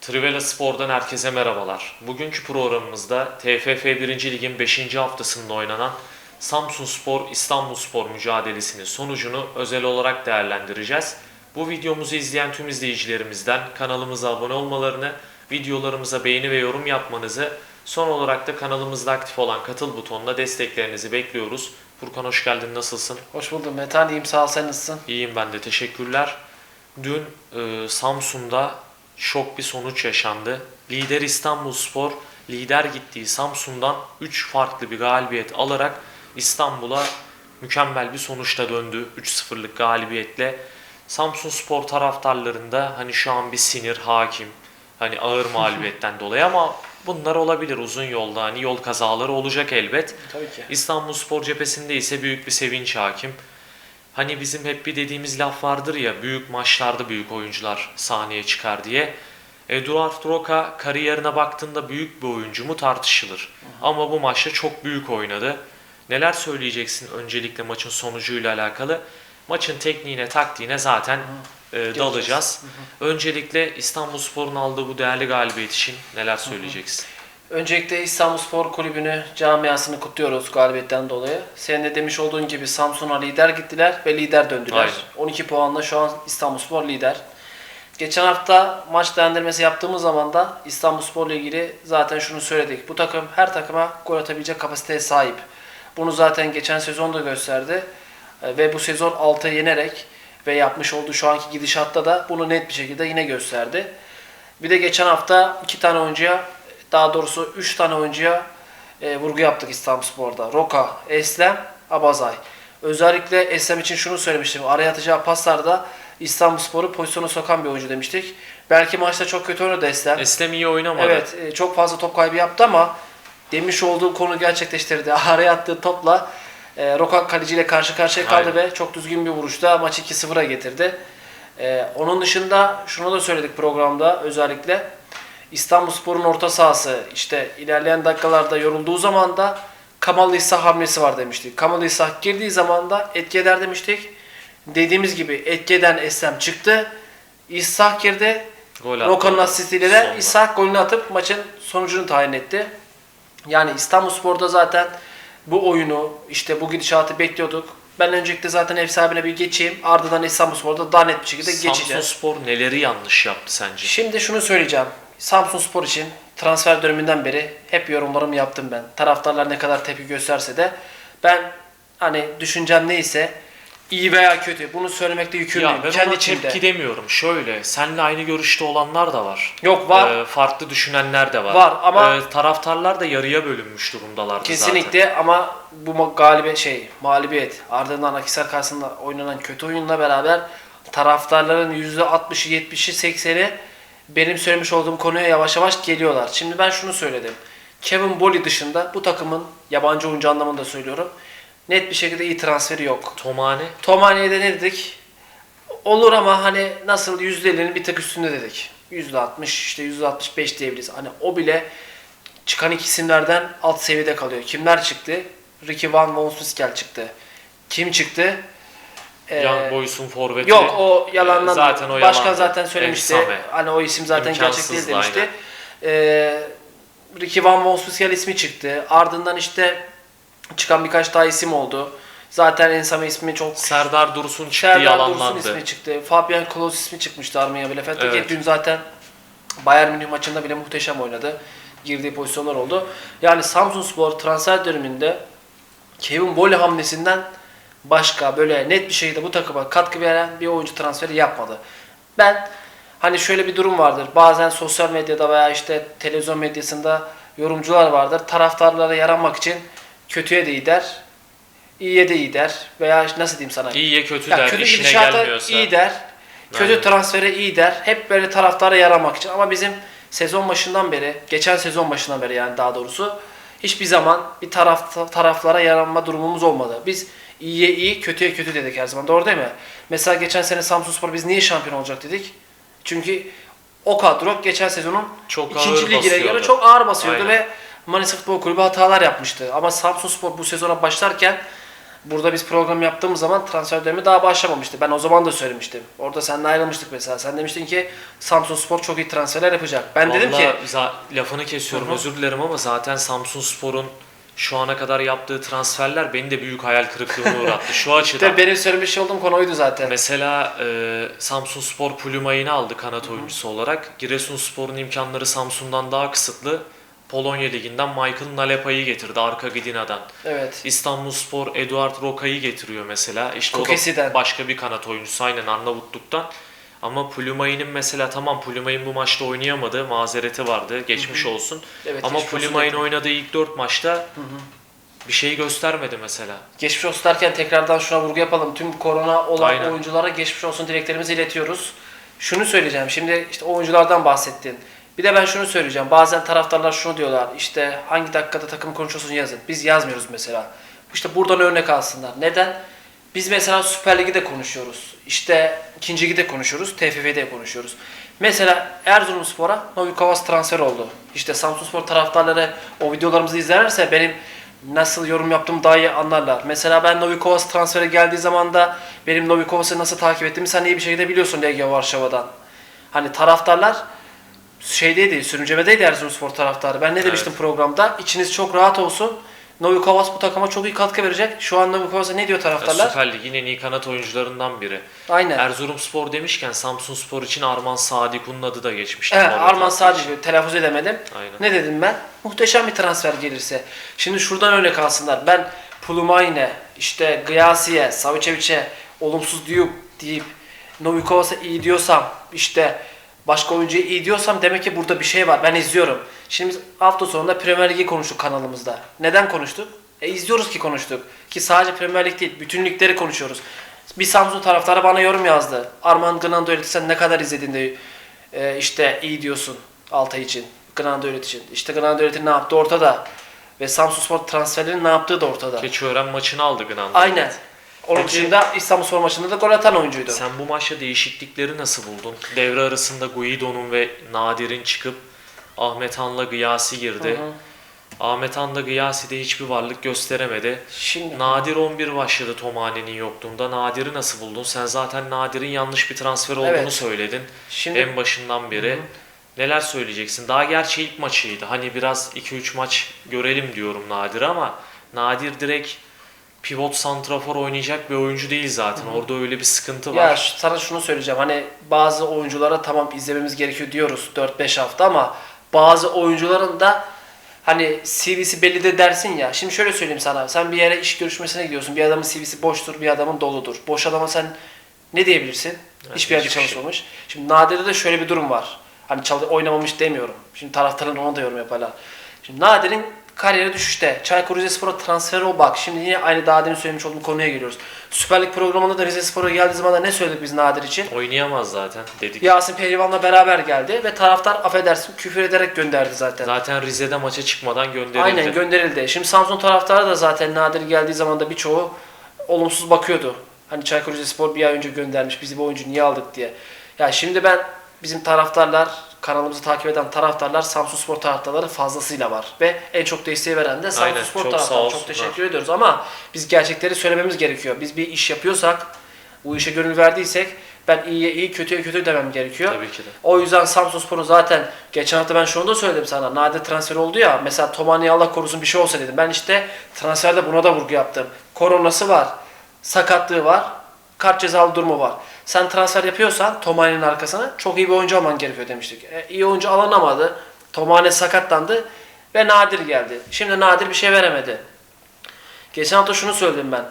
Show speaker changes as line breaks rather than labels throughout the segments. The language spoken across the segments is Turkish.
Trivela Spor'dan herkese merhabalar. Bugünkü programımızda TFF 1. Lig'in 5. haftasında oynanan Samsun Spor İstanbul Spor mücadelesinin sonucunu özel olarak değerlendireceğiz. Bu videomuzu izleyen tüm izleyicilerimizden kanalımıza abone olmalarını, videolarımıza beğeni ve yorum yapmanızı, son olarak da kanalımızda aktif olan katıl butonuna desteklerinizi bekliyoruz. Furkan hoş geldin, nasılsın?
Hoş buldum Metan. İyiyim sağ ol. Sen nasılsın?
İyiyim ben de teşekkürler. Dün e, Samsun'da şok bir sonuç yaşandı. Lider İstanbulspor lider gittiği Samsun'dan 3 farklı bir galibiyet alarak İstanbul'a mükemmel bir sonuçla döndü. 3-0'lık galibiyetle. Samsun Spor taraftarlarında hani şu an bir sinir hakim. Hani ağır mağlubiyetten dolayı ama bunlar olabilir uzun yolda. Hani yol kazaları olacak elbet.
Tabii ki.
İstanbul Spor cephesinde ise büyük bir sevinç hakim. Hani bizim hep bir dediğimiz laf vardır ya büyük maçlarda büyük oyuncular sahneye çıkar diye. Eduard Roca kariyerine baktığında büyük bir oyuncu mu tartışılır. Ama bu maçta çok büyük oynadı. Neler söyleyeceksin öncelikle maçın sonucuyla alakalı? Maçın tekniğine, taktiğine zaten e, dalacağız. Öncelikle İstanbulspor'un aldığı bu değerli galibiyet için neler söyleyeceksin?
Öncelikle İstanbul Spor Kulübü'nü, camiasını kutluyoruz galibiyetten dolayı. Senin de demiş olduğun gibi Samsun'a lider gittiler ve lider döndüler.
Aynen.
12 puanla şu an İstanbul Spor lider. Geçen hafta maç değerlendirmesi yaptığımız zaman da İstanbul Spor'la ilgili zaten şunu söyledik. Bu takım her takıma gol atabilecek kapasiteye sahip. Bunu zaten geçen sezon da gösterdi. E, Ve bu sezon 6'ya yenerek ve yapmış olduğu şu anki gidişatta da bunu net bir şekilde yine gösterdi. Bir de geçen hafta iki tane oyuncuya, daha doğrusu üç tane oyuncuya e, vurgu yaptık İstanbulspor'da. Roka, Eslem, Abazay. Özellikle Eslem için şunu söylemiştim. Araya atacağı paslarda İstanbulspor'u pozisyona sokan bir oyuncu demiştik. Belki maçta çok kötü oynadı Eslem.
Eslem iyi oynamadı.
Evet, e, çok fazla top kaybı yaptı ama demiş olduğu konu gerçekleştirdi. Araya attığı topla e, Roka kaleciyle karşı karşıya kaldı
Aynen.
ve çok düzgün bir vuruşta maçı 2-0'a getirdi. E, onun dışında şunu da söyledik programda özellikle. İstanbulspor'un orta sahası işte ilerleyen dakikalarda yorulduğu zaman da Kamal İshak hamlesi var demiştik. Kamal İshak girdiği zaman da etki eder demiştik. Dediğimiz gibi etki eden Eslem çıktı. İshak girdi. Roka'nın asistiyle de. İshak golünü atıp maçın sonucunu tayin etti. Yani İstanbulspor'da zaten bu oyunu işte bu gidişatı bekliyorduk. Ben öncelikle zaten ev sahibine bir geçeyim. Ardından İstanbulspor'da daha net bir şekilde
Samsun
geçeceğiz.
Spor neleri yanlış yaptı sence?
Şimdi şunu söyleyeceğim. Samsun Spor için transfer döneminden beri hep yorumlarımı yaptım ben. Taraftarlar ne kadar tepki gösterse de ben hani düşüncem neyse iyi veya kötü bunu söylemekte
Ya
yükümlüyüm.
ben
Kendi
ona
içimde.
tepki demiyorum. Şöyle, seninle aynı görüşte olanlar da var.
Yok var.
Ee, farklı düşünenler de var.
Var ama-
Ee, taraftarlar da yarıya bölünmüş durumdalardı zaten.
Kesinlikle ama bu galibiyet şey mağlubiyet ardından Akhisar karşısında oynanan kötü oyunla beraber taraftarların %60'ı 70'i 80'i benim söylemiş olduğum konuya yavaş yavaş geliyorlar. Şimdi ben şunu söyledim. Kevin Bolly dışında bu takımın yabancı oyuncu anlamında söylüyorum. Net bir şekilde iyi transferi yok.
Tomane
Tomane'ye de ne dedik? Olur ama hani nasıl %50'nin bir tık üstünde dedik. %60 işte %65 diyebiliriz. Hani o bile çıkan iki isimlerden alt seviyede kalıyor. Kimler çıktı? Ricky Van Wolfswinkel çıktı. Kim çıktı?
Young Boys'un forveti.
Yok o yalandan.
Zaten o
Başkan
yalandı.
zaten söylemişti.
Efsane.
Hani o isim zaten gerçek değil demişti.
aynen.
Ee, Ricky Van Wolfswinkel ismi çıktı. Ardından işte çıkan birkaç daha isim oldu. Zaten Ensame ismi çok
Serdar Dursun çıktı
Serdar Dursun
yalanlandı.
ismi çıktı. Fabian Klos ismi çıkmıştı Arminia Bielefeld'de.
Evet.
Dün zaten Bayern Münih maçında bile muhteşem oynadı. Girdiği pozisyonlar oldu. Yani Samsunspor transfer döneminde Kevin Bolly hamlesinden başka böyle net bir şekilde bu takıma katkı veren bir oyuncu transferi yapmadı. Ben hani şöyle bir durum vardır. Bazen sosyal medyada veya işte televizyon medyasında yorumcular vardır. Taraftarlara yaranmak için kötüye de gider, iyiye de gider veya nasıl diyeyim sana?
İyiye kötü
Ya
der,
kötü
işine gelmiyorsa.
iyi der. Kötü
Aynen.
transfere iyi der. Hep böyle taraftara yaramak için. Ama bizim sezon başından beri, geçen sezon başından beri yani daha doğrusu hiçbir zaman bir taraf taraflara yaranma durumumuz olmadı. Biz iyiye iyi, kötüye kötü dedik her zaman. Doğru değil mi? Mesela geçen sene Samsunspor biz niye şampiyon olacak dedik? Çünkü o kadro geçen sezonun
Çok
ikinci ligine göre çok ağır basıyordu
Aynen.
ve Manisa Futbol Kulübü hatalar yapmıştı. Ama Samsunspor bu sezona başlarken Burada biz program yaptığımız zaman transfer dönemi daha başlamamıştı. Ben o zaman da söylemiştim. Orada seninle ayrılmıştık mesela. Sen demiştin ki Samsun Spor çok iyi transferler yapacak. Ben dedim ki
Vallahi lafını kesiyorum
Hı hı.
özür dilerim ama zaten Samsun Spor'un şu ana kadar yaptığı transferler beni de büyük hayal kırıklığına uğrattı. Şu açıdan.
benim söylemiş olduğum konu oydu zaten.
Mesela e, Samsun Spor Pulumay'ını aldı kanat oyuncusu olarak. Giresun Spor'un imkanları Samsun'dan daha kısıtlı. Polonya Ligi'nden Michael Nalepa'yı getirdi arka Gidina'dan.
Evet.
İstanbul Spor Eduard Roka'yı getiriyor mesela. İşte o
Kokesi'den.
da başka bir kanat oyuncusu aynen Arnavutluk'tan. Ama Pulumay'ın mesela tamam Pulumay'ın bu maçta oynayamadı. Mazereti vardı. Geçmiş olsun.
Evet,
Ama Pulumay'ın oynadığı ilk 4 maçta bir şey göstermedi mesela.
Geçmiş olsun derken tekrardan şuna vurgu yapalım. Tüm korona olan
Aynen.
oyunculara geçmiş olsun dileklerimizi iletiyoruz. Şunu söyleyeceğim. Şimdi işte oyunculardan bahsettin. Bir de ben şunu söyleyeceğim. Bazen taraftarlar şunu diyorlar. İşte hangi dakikada takım konuşuyorsun yazın. Biz yazmıyoruz mesela. İşte buradan örnek alsınlar. Neden? Biz mesela Süper Lig'i de konuşuyoruz. İşte ikinci Ligi de konuşuyoruz. TFF'de de konuşuyoruz. Mesela Erzurumspor'a Novikovas transfer oldu. İşte Samsunspor taraftarları o videolarımızı izlerlerse benim nasıl yorum yaptığımı daha iyi anlarlar. Mesela ben Novikovas transferi geldiği zaman da benim Novikovas'ı nasıl takip ettiğimi sen iyi bir şekilde biliyorsun Legia Varşova'dan. Hani taraftarlar şeydeydi, sürüncemedeydi Erzurumspor taraftarı. Ben ne demiştim programda? İçiniz çok rahat olsun. Novikovas bu takıma çok iyi katkı verecek. Şu an Novikovas'a ne diyor
Ya
taraftarlar?
Süper Lig'in en iyi kanat oyuncularından biri.
Aynen.
Erzurumspor demişken Samsun Spor için Arman Sadiku'nun adı da geçmişti.
Evet, Arman
için.
telaffuz edemedim.
Aynen.
Ne dedim ben? Muhteşem bir transfer gelirse. Şimdi şuradan örnek alsınlar. Ben Pulumayne, işte Gıyasi'ye, Savicevic'e olumsuz deyip, deyip Novikovas'a iyi diyorsam, işte başka oyuncuya iyi diyorsam demek ki burada bir şey var. Ben izliyorum. Şimdi biz hafta sonunda Premier Ligi konuştuk kanalımızda. Neden konuştuk? E izliyoruz ki konuştuk. Ki sadece Premier Lig değil, bütün ligleri konuşuyoruz. Bir Samsun taraftarı bana yorum yazdı. Arman öğretti sen ne kadar izledin de e, işte iyi diyorsun Altay için. Öğret için. İşte öğretin ne yaptı ortada. Ve Samsunspor transferlerinin ne yaptığı da ortada.
Keçiören maçını aldı Gınan'da.
Aynen. Onun
Peki-
dışında İstanbulspor maçında da gol atan oyuncuydu.
Sen bu maçta değişiklikleri nasıl buldun? Devre arasında Guido'nun ve Nadir'in çıkıp Ahmet Han'la Gıyasi girdi.
Hı hı.
Ahmet Han'la Gıyasi de hiçbir varlık gösteremedi.
Şimdi
Nadir 11 başladı Tomani'nin yokluğunda. Nadir'i nasıl buldun? Sen zaten Nadir'in yanlış bir transfer olduğunu
Evet.
söyledin.
Şimdi-
en başından beri. Neler söyleyeceksin? Daha gerçi ilk maçıydı. Hani biraz 2-3 maç görelim diyorum Nadir ama Nadir direkt pivot santrafor oynayacak bir oyuncu değil zaten. Orada öyle bir sıkıntı var.
ya sana şunu söyleyeceğim. Hani bazı oyunculara tamam izlememiz gerekiyor diyoruz 4-5 hafta ama bazı oyuncuların da hani CV'si belli de dersin ya. Şimdi şöyle söyleyeyim sana. Sen bir yere iş görüşmesine gidiyorsun. Bir adamın CV'si boştur, bir adamın doludur. Boş adama sen ne diyebilirsin?
Evet,
Hiçbir yerde
şey.
çalışmamış. Şimdi Nadir'de de şöyle bir durum var. Hani çalı oynamamış demiyorum. Şimdi taraftarın ona da yorum yaparlar. Şimdi Nadir'in kariyeri düşüşte. Çaykur Rizespor'a transferi o bak. Şimdi yine aynı daha demin söylemiş olduğum konuya geliyoruz. Süper Lig programında da Rizespor'a geldiği zaman da ne söyledik biz Nadir için?
Oynayamaz zaten dedik.
Yasin Pehlivan'la beraber geldi ve taraftar affedersin küfür ederek gönderdi zaten.
Zaten Rize'de maça çıkmadan gönderildi.
Aynen gönderildi. Şimdi Samsun taraftarı da zaten Nadir geldiği zaman da birçoğu olumsuz bakıyordu. Hani Çaykur Rizespor bir ay önce göndermiş bizi bu oyuncu niye aldık diye. Ya şimdi ben bizim taraftarlar kanalımızı takip eden taraftarlar Samsun Spor taraftarları fazlasıyla var. Ve en çok desteği veren de Samsun
Aynen,
Spor
çok
taraftarı. Çok teşekkür ediyoruz ama biz gerçekleri söylememiz gerekiyor. Biz bir iş yapıyorsak, bu işe gönül verdiysek ben iyiye iyi, kötüye kötü demem gerekiyor.
Tabii ki de.
O yüzden Samsunspor'un zaten geçen hafta ben şunu da söyledim sana. Nadir transfer oldu ya. Mesela Tomani'ye Allah korusun bir şey olsa dedim. Ben işte transferde buna da vurgu yaptım. Koronası var. Sakatlığı var. Kart cezalı durumu var. Sen transfer yapıyorsan Tomani'nin arkasına çok iyi bir oyuncu alman gerekiyor demiştik. E, iyi oyuncu alınamadı. Tomani sakatlandı ve Nadir geldi. Şimdi Nadir bir şey veremedi. Geçen hafta şunu söyledim ben.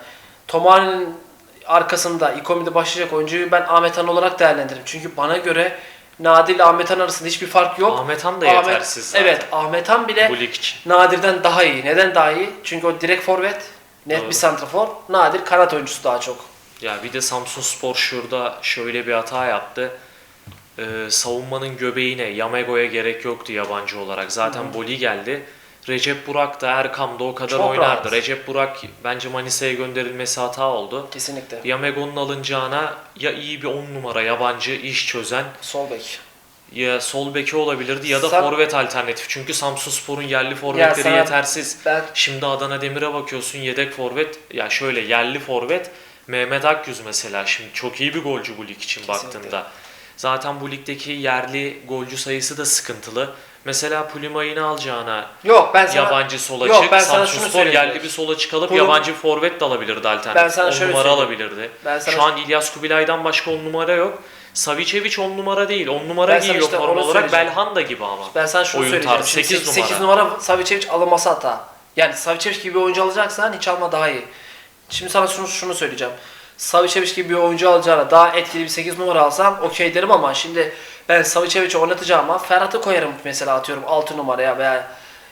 Tomani'nin arkasında İkomi'de başlayacak oyuncuyu ben Ahmet Han olarak değerlendiririm. Çünkü bana göre Nadir ile Ahmet Han arasında hiçbir fark yok.
Ahmet Han da
Ahmet-
yetersiz zaten.
Evet Ahmet Han bile. Nadir'den daha iyi. Neden daha iyi? Çünkü o direkt forvet, net
Doğru.
bir santrafor. Nadir kanat oyuncusu daha çok.
Ya bir de Samsun Spor şurada şöyle bir hata yaptı. Ee, savunmanın göbeğine, Yamego'ya gerek yoktu yabancı olarak. Zaten Boli geldi. Recep Burak da Erkam da o kadar
Çok
oynardı.
rahat.
Recep Burak bence Manisa'ya gönderilmesi hata oldu.
Kesinlikle.
Yamego'nun alınacağına ya iyi bir 10 numara yabancı iş çözen
Sol bek.
ya sol beki olabilirdi ya da
Sam-
forvet alternatif. Çünkü Samsunspor'un yerli
Ya
forvetleri
sana-
yetersiz.
Ben
Şimdi Adana Demir'e bakıyorsun yedek forvet ya şöyle yerli forvet Mehmet Akgüz mesela şimdi çok iyi bir golcü bu lig için
Kesinlikle.
baktığında. Zaten bu ligdeki yerli golcü sayısı da sıkıntılı. Mesela Pulimay'ını alacağına
yok ben sana
yabancı sola
Yok,
çık.
ben sana şunu
Samsunspor
söyleyeyim.
yerli bir sola çıkalıp
Pulum-
yabancı forvet de alabilirdi alternatif.
Ben sana
10
şöyle
numara
söyleyeyim.
alabilirdi.
Ben sana-
Şu an İlyas Kubilay'dan başka 10 numara yok. Savicevic 10 numara değil. 10 numara
Ben sana
giyiyor
işte
forma
onu
olarak.
söyleyeceğim.
Belhanda gibi ama.
Ben sana şunu
Oyun
söyleyeceğim.
tarzı,
Şimdi
8
sek-
numara.
8 numara Savicevic alınması hata. Yani Savicevic gibi bir oyuncu alacaksan hiç alma daha iyi. Şimdi sana şunu, şunu söyleyeceğim. Savicevic gibi bir oyuncu alacağına daha etkili bir 8 numara alsan okey derim ama şimdi ben Savicevic'i oynatacağıma Ferhat'ı koyarım mesela atıyorum 6 numaraya veya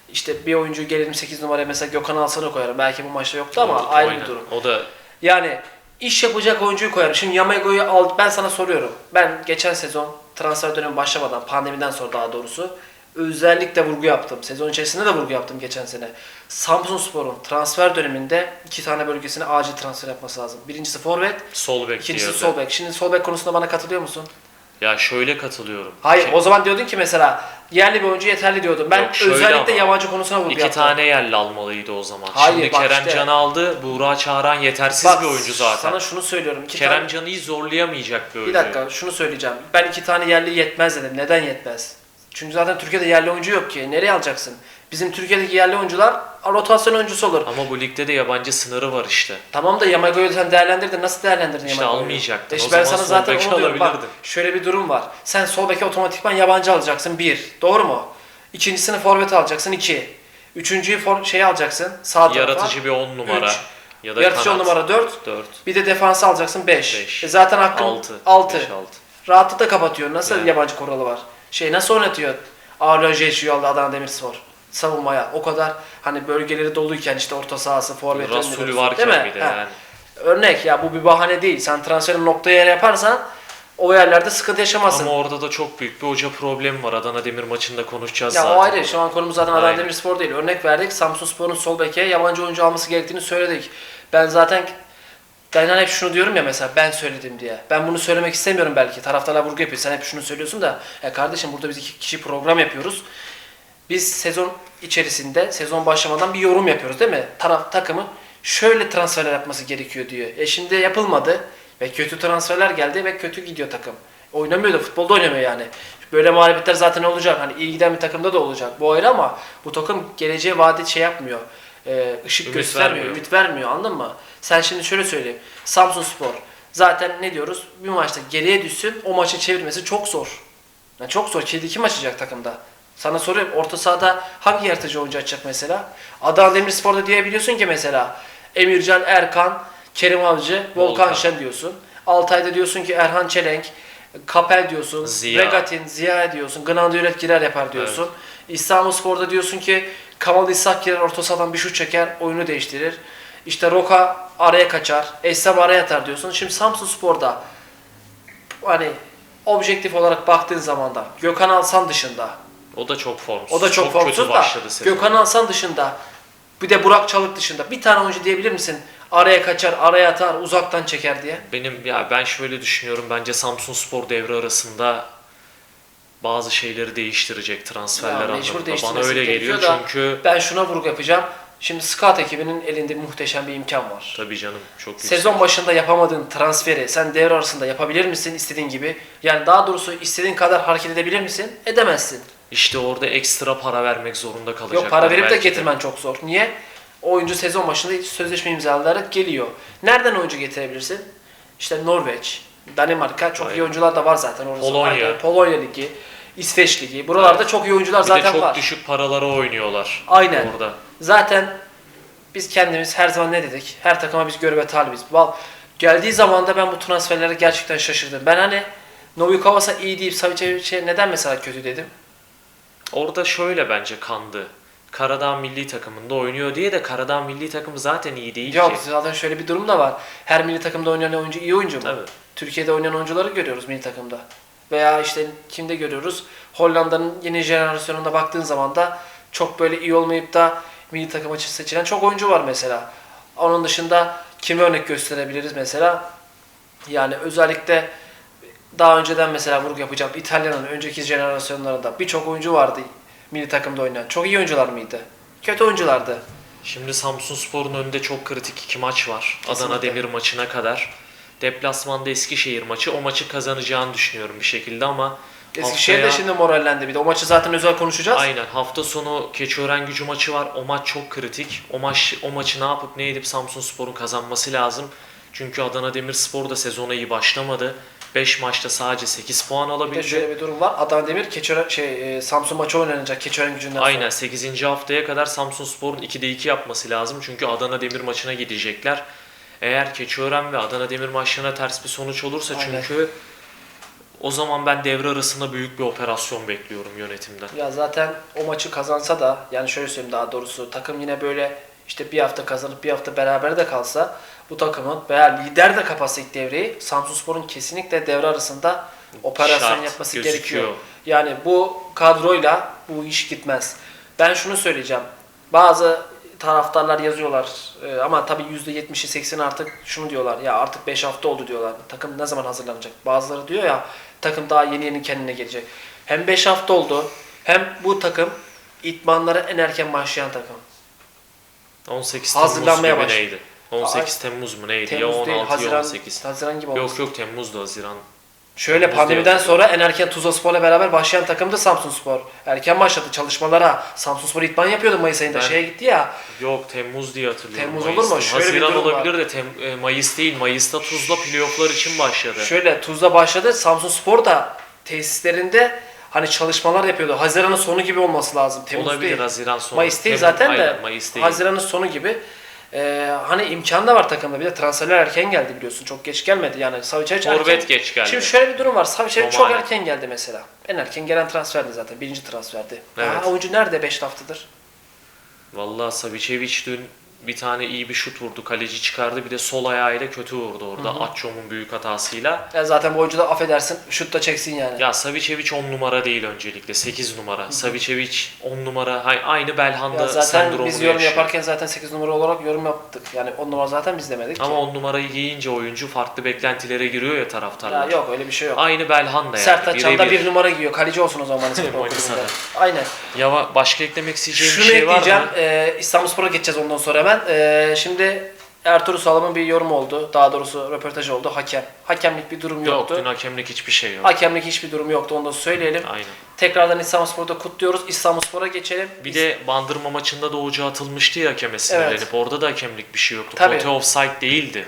işte bir oyuncu gelelim 8 numaraya mesela Gökhan Alsan'ı koyarım. Belki bu maçta yoktu ama
Doğru,
ayrı
aynen.
bir durum.
O da
Yani iş yapacak oyuncuyu koyarım. Şimdi Yamago'yu al ben sana soruyorum. Ben geçen sezon transfer dönemi başlamadan pandemiden sonra daha doğrusu özellikle vurgu yaptım. Sezon içerisinde de vurgu yaptım geçen sene. Samsunspor'un transfer döneminde iki tane bölgesine acil transfer yapması lazım. Birincisi forvet,
sol bek
ikincisi
diyordu.
sol bek. Şimdi sol bek konusunda bana katılıyor musun?
Ya şöyle katılıyorum.
Hayır.
Şey,
O zaman diyordun ki mesela yerli bir oyuncu yeterli diyordum. Ben
Yok,
özellikle
ama.
yabancı konusuna vurgu
iki
yaptım.
tane yerli almalıydı o zaman.
Hayır,
Şimdi Kerem
işte.
Can'ı aldı. Buğra Çağıran yetersiz
Bak,
bir oyuncu zaten.
Sana şunu söylüyorum. iki
Kerem
tane-
Can'ı zorlayamayacak bir oyuncu.
Bir dakika şunu söyleyeceğim. Ben iki tane yerli yetmez dedim. Neden yetmez? Çünkü zaten Türkiye'de yerli oyuncu yok ki. Nereye alacaksın? Bizim Türkiye'deki yerli oyuncular rotasyon oyuncusu olur.
Ama bu ligde de yabancı sınırı var işte.
Tamam da Yamago'yu sen değerlendirdin. Nasıl değerlendirdin
İşte
Yamago'yu?
almayacaktın.
İşte ben sana zaten onu diyorum. Bak, şöyle bir durum var. Sen sol beke otomatikman yabancı alacaksın. Bir. Doğru mu? İkincisini forvet alacaksın. iki. Üçüncüyü for şey alacaksın. Sağ tarafa.
Yaratıcı bir 10 numara.
Üç.
Ya da
Yaratıcı on
kanat.
numara 4.
4.
Bir de defansı alacaksın 5.
Beş.
E zaten hakkın
6.
6.
6.
Rahatlıkla kapatıyor. Nasıl
Evet.
yabancı kuralı var? Şey nasıl oynatıyor? Geçiyor aldı Adana Demirspor. Savunmaya. O kadar hani bölgeleri doluyken işte orta sahası, forvet
Rasulü varken
değil mi? Ha.
yani.
Örnek ya bu bir bahane değil. Sen transferin noktaya yere yaparsan o yerlerde sıkıntı yaşamazsın.
Ama orada da çok büyük bir hoca problemi var. Adana Demir maçında konuşacağız
ya
zaten.
o ayrı. Şu an konumuz zaten Adana
Aynen.
Demirspor değil. Örnek verdik. Samsunspor'un sol beke yabancı oyuncu alması gerektiğini söyledik. Ben zaten ben hani hep şunu diyorum ya mesela ben söyledim diye. Ben bunu söylemek istemiyorum belki. Taraftarlar vurgu yapıyor. Sen hep şunu söylüyorsun da ya kardeşim burada biz iki kişi program yapıyoruz. Biz sezon içerisinde sezon başlamadan bir yorum yapıyoruz değil mi? Taraf takımı şöyle transferler yapması gerekiyor diyor. E şimdi yapılmadı ve kötü transferler geldi ve kötü gidiyor takım. Oynamıyor da futbolda oynamıyor yani. Böyle mağlubiyetler zaten olacak. Hani iyi giden bir takımda da olacak. Bu ayrı ama bu takım geleceğe vaat şey yapmıyor. Ee, ışık
Ümit
göstermiyor,
vermiyor.
ümit vermiyor anladın mı? Sen şimdi şöyle söyleyeyim. Samsun Spor zaten ne diyoruz? Bir maçta geriye düşsün o maçı çevirmesi çok zor. Yani çok zor. Kilidi kim açacak takımda? Sana soruyorum orta sahada hangi yaratıcı oyuncu açacak mesela? Adana Demirspor'da diyebiliyorsun ki mesela Emircan Erkan, Kerim Avcı, Volkan,
Volkan.
Şen diyorsun. Altay'da diyorsun ki Erhan Çelenk, Kapel diyorsun,
Ziya.
Regatin, Ziya diyorsun, Gınandı Yüret girer yapar diyorsun. İstanbulspor'da diyorsun ki Kamal İshak girer orta sahadan bir şut çeker, oyunu değiştirir. İşte Roka araya kaçar, Essam araya atar diyorsun. Şimdi Samsun Spor'da hani objektif olarak baktığın zaman da Gökhan Alsan dışında
O da çok formsuz.
o da çok,
kötü
formsuz da. Gökhan Alsan dışında bir de Burak Çalık dışında bir tane oyuncu diyebilir misin? Araya kaçar, araya atar, uzaktan çeker diye.
Benim ya ben şöyle düşünüyorum. Bence Samsun Spor devre arasında bazı şeyleri değiştirecek transferler
Ya,
anlamında. Bana öyle geliyor çünkü
Ben şuna vurgu yapacağım. Şimdi scout ekibinin elinde muhteşem bir imkan var.
tabii canım çok yüksek.
Sezon başında yapamadığın transferi sen devre arasında yapabilir misin istediğin gibi? Yani daha doğrusu istediğin kadar hareket edebilir misin? Edemezsin.
İşte orada ekstra para vermek zorunda kalacaklar.
Yok para verip de
belki
getirmen çok zor. Niye? Oyuncu sezon başında hiç sözleşme imzalayarak geliyor. Nereden oyuncu getirebilirsin? İşte Norveç, Danimarka çok iyi
Aynen.
oyuncular da var zaten orası.
Polonya.
Aynen. Polonya Ligi, İsveç Ligi. Buralarda
Evet.
çok iyi oyuncular
Bir
zaten
de çok
var.
düşük paralara oynuyorlar.
Aynen.
Orada.
Zaten biz kendimiz her zaman ne dedik? Her takıma biz göreve talibiz. Val geldiği zaman da ben bu transferlere gerçekten şaşırdım. Ben hani Novi Kovas'a iyi deyip Savicevic'e neden mesela kötü dedim?
Orada şöyle bence kandı. Karadağ milli takımında oynuyor diye de Karadağ milli takımı zaten iyi değil
Yok
ki.
zaten şöyle bir durum da var. Her milli takımda oynayan oyuncu iyi oyuncu mu?
Tabii.
Türkiye'de oynayan oyuncuları görüyoruz milli takımda. Veya işte kimde görüyoruz? Hollanda'nın yeni jenerasyonuna baktığın zaman da çok böyle iyi olmayıp da milli takım için seçilen çok oyuncu var mesela. Onun dışında kimi örnek gösterebiliriz mesela? Yani özellikle daha önceden mesela vurgu yapacağım. İtalya'nın önceki jenerasyonlarında birçok oyuncu vardı milli takımda oynayan. Çok iyi oyuncular mıydı? Kötü oyunculardı.
Şimdi Samsun Spor'un önünde çok kritik iki maç var. Adana
Kesinlikle.
Demir maçına kadar. Deplasmanda Eskişehir maçı. O maçı kazanacağını düşünüyorum bir şekilde ama
Eskişehir de
haftaya-
şimdi morallendi bir de. O maçı zaten özel konuşacağız.
Aynen. Hafta sonu Keçiören Gücü maçı var. O maç çok kritik. O maç o maçı ne yapıp ne edip Samsun Spor'un kazanması lazım. Çünkü Adana Demirspor da sezona iyi başlamadı. 5 maçta sadece 8 puan
Bir de
alabildi.
şöyle bir durum var. Adana Demir Keçören şey e, Samsun maçı oynanacak Keçören gücünden
Aynen
sonra.
8. haftaya kadar Samsun Spor'un 2'de 2 yapması lazım. Çünkü Adana Demir maçına gidecekler. Eğer Keçiören ve Adana Demir maçlarına ters bir sonuç olursa
Aynen.
çünkü o zaman ben devre arasında büyük bir operasyon bekliyorum yönetimden.
Ya zaten o maçı kazansa da yani şöyle söyleyeyim daha doğrusu takım yine böyle işte bir hafta kazanıp bir hafta beraber de kalsa bu takımın veya lider de kapatsa ilk devreyi Samsunspor'un kesinlikle devre arasında operasyon
Şart,
yapması
gözüküyor.
gerekiyor. Yani bu kadroyla bu iş gitmez. Ben şunu söyleyeceğim. Bazı taraftarlar yazıyorlar Ee, ama tabii %70'i 80'i artık şunu diyorlar ya artık 5 hafta oldu diyorlar. Takım ne zaman hazırlanacak? Bazıları diyor ya takım daha yeni yeni kendine gelecek. Hem 5 hafta oldu hem bu takım itmanlara en erken başlayan takım.
18
Hazırlanmaya
Temmuz gibi
baş-
neydi? 18 Temmuz mu neydi?
Temmuz
ya 16
değil,
ya
Haziran,
18.
Haziran gibi olmuş.
Yok yok Temmuz'du Haziran.
Şöyle pandemiden sonra en erken Tuzla Spor'la beraber başlayan takımdı Samsunspor. Erken başladı çalışmalara. Samsunspor itman yapıyordu Mayıs ayında.
Ben-
Şeye gitti ya.
Yok Temmuz diye hatırlıyorum.
Temmuz olur
Mayıs'tı.
mu? Şöyle bir
Haziran
durum
olabilir de Tem- e, Mayıs değil. Mayıs'ta Tuzla playofflar için başladı.
Şöyle Tuzla başladı. Samsunspor da tesislerinde hani çalışmalar yapıyordu. Haziran'ın sonu gibi olması lazım. Temmuz
olabilir
değil.
Haziran sonu.
Mayıs değil
Temmuz-
zaten de.
Aynen, Mayıs değil.
Haziran'ın sonu gibi. Ee, hani imkan da var takımda. Bir de transferler erken geldi biliyorsun. Çok geç gelmedi. Yani Savicevic
Forvet geç geldi.
Şimdi şöyle bir durum var. Savicevic çok
Romanya.
erken geldi mesela. En erken gelen transferdi zaten. Birinci transferdi.
Evet.
Aa, oyuncu nerede 5 haftadır?
Vallahi Savicevic dün bir tane iyi bir şut vurdu. Kaleci çıkardı. Bir de sol ayağıyla kötü vurdu orada. Atçom'un büyük hatasıyla.
Ya zaten bu oyuncu da affedersin şut da çeksin yani.
Ya Savicevic 10 numara değil öncelikle. 8 numara. Savicevic 10 numara. hay- Aynı Belhanda
Ya zaten
sendromunu
biz yorum
yaşıyor.
yaparken zaten 8 numara olarak yorum yaptık. Yani 10 numara zaten biz demedik
Ama
ki.
10 numarayı giyince oyuncu farklı beklentilere giriyor ya
Ya
taraftarlar.
yok öyle bir şey yok.
Aynı Belhanda yani.
Sertaç Can da
birebir.
bir numara giyiyor. Kaleci olsun o zaman Spor
Manisa'da.
Kulübü'nde. Aynen.
Ya başka eklemek isteyeceğim
Şunu
bir şey var
ekleyeceğim.
mı?
Ee, İstanbulspor'a geçeceğiz ondan sonra hemen. Ee, şimdi Ertuğrul Sağlam'ın bir yorum oldu. Daha doğrusu röportaj oldu. Hakem. Hakemlik bir durum
Yok
yoktu.
dün hakemlik hiçbir şey yok.
Hakemlik hiçbir durum yoktu. Onu da söyleyelim.
Aynen.
Tekrardan İstanbulspor'da kutluyoruz. İstanbulspor'a geçelim.
Bir de Bandırma maçında da hoca atılmıştı ya hakeme sinirlenip. Orada da hakemlik bir şey yoktu.
Tabii.
Pote offside değildi.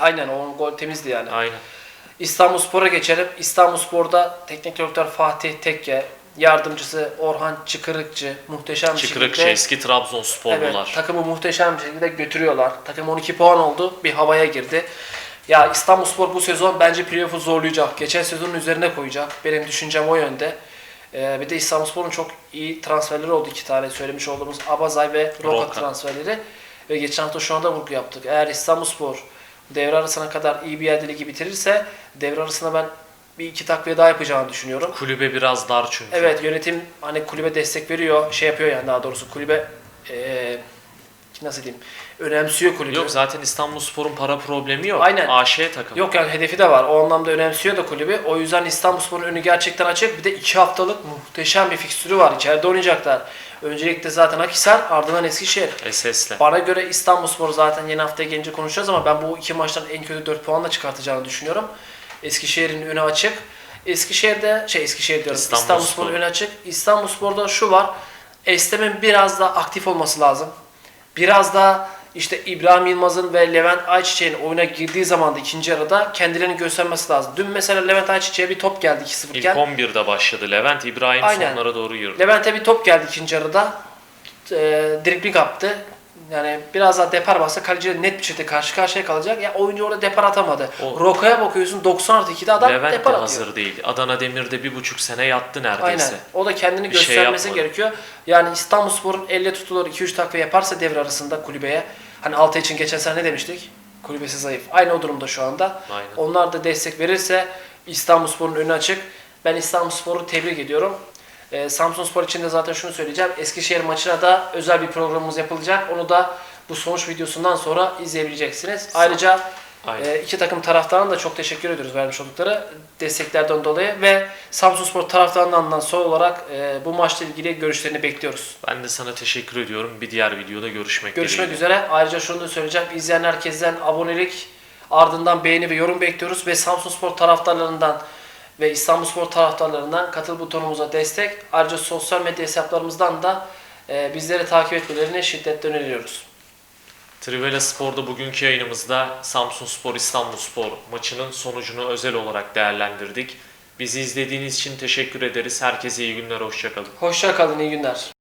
Aynen o gol temizdi yani.
Aynen.
İstanbulspor'a geçelim. İstanbulspor'da teknik direktör Fatih Tekke, yardımcısı Orhan Çıkırıkçı muhteşem bir
Çıkırıkçı
şekilde
eski Trabzonsporlular.
Evet, takımı muhteşem bir şekilde götürüyorlar. Takım 12 puan oldu. Bir havaya girdi. Ya İstanbulspor bu sezon bence playoff'u zorlayacak. Geçen sezonun üzerine koyacak. Benim düşüncem o yönde. Ee, bir de İstanbulspor'un çok iyi transferleri oldu. iki tane söylemiş olduğumuz Abazay ve Roka,
Roka.
transferleri. Ve geçen hafta şu anda vurgu yaptık. Eğer İstanbulspor devre arasına kadar iyi bir yerde ligi bitirirse devre arasında ben bir iki takviye daha yapacağını düşünüyorum.
Kulübe biraz dar çünkü.
Evet yönetim hani kulübe destek veriyor, şey yapıyor yani daha doğrusu kulübe eee nasıl diyeyim önemsiyor kulübü.
Yok zaten İstanbulspor'un para problemi yok.
Aynen.
AŞ takım.
Yok yani hedefi de var. O anlamda önemsiyor da kulübü. O yüzden İstanbulspor'un önü gerçekten açık. Bir de iki haftalık muhteşem bir fikstürü var. İçeride oynayacaklar. Öncelikle zaten Akhisar, ardından Eskişehir.
SS'le.
Bana göre İstanbulspor zaten yeni haftaya gelince konuşacağız ama ben bu iki maçtan en kötü 4 puanla çıkartacağını düşünüyorum. Eskişehir'in önü açık. Eskişehir'de şey Eskişehir diyorum.
İstanbulspor.
İstanbulspor'un önü açık. İstanbulspor'da şu var. Eslem'in biraz daha aktif olması lazım. Biraz daha işte İbrahim Yılmaz'ın ve Levent Ayçiçek'in oyuna girdiği zaman da ikinci yarıda kendilerini göstermesi lazım. Dün mesela Levent Ayçiçek'e bir top geldi 2-0
İlk
iken.
11'de başladı Levent. İbrahim
Aynen.
sonlara doğru yürüdü.
Levent'e bir top geldi ikinci yarıda. E, dribling yaptı. Yani biraz daha depar bassa kaleciyle net bir şekilde karşı karşıya kalacak. Ya oyuncu orada depar atamadı. Roka'ya bakıyorsun 90 artı 2'de adam
Levent de
depar atıyor.
hazır değil. Adana Demir'de bir buçuk sene yattı neredeyse.
Aynen. O da kendini
Bir şey
göstermesi
yapmadı.
gerekiyor. Yani İstanbulspor'un elle tutulur 2-3 takviye yaparsa devre arasında kulübeye. Hani altı için geçen sene ne demiştik? Kulübesi zayıf. Aynı o durumda şu anda.
Aynen.
Onlar da destek verirse İstanbulspor'un önü açık. Ben İstanbulspor'u tebrik ediyorum. Ee, Samsunspor için de zaten şunu söyleyeceğim. Eskişehir maçına da özel bir programımız yapılacak. Onu da bu sonuç videosundan sonra izleyebileceksiniz. Ayrıca
Aynen.
E, iki takım taraftarına da çok teşekkür ediyoruz vermiş oldukları desteklerden dolayı ve Samsunspor taraftarından da son olarak e, bu maçla ilgili görüşlerini bekliyoruz.
Ben de sana teşekkür ediyorum. Bir diğer videoda görüşmek
Görüşmek
dileğiyle.
üzere. Ayrıca şunu da söyleyeceğim. İzleyen herkesten abonelik, ardından beğeni ve yorum bekliyoruz ve Samsunspor taraftarlarından ve İstanbulspor taraftarlarından katıl butonumuza destek. Ayrıca sosyal medya hesaplarımızdan da e, bizleri takip etmelerini şiddetle öneriyoruz.
Trivela Spor'da bugünkü yayınımızda Samsun Spor İstanbul Spor maçının sonucunu özel olarak değerlendirdik. Bizi izlediğiniz için teşekkür ederiz. Herkese iyi günler, hoşçakalın.
Hoşça kalın, iyi günler.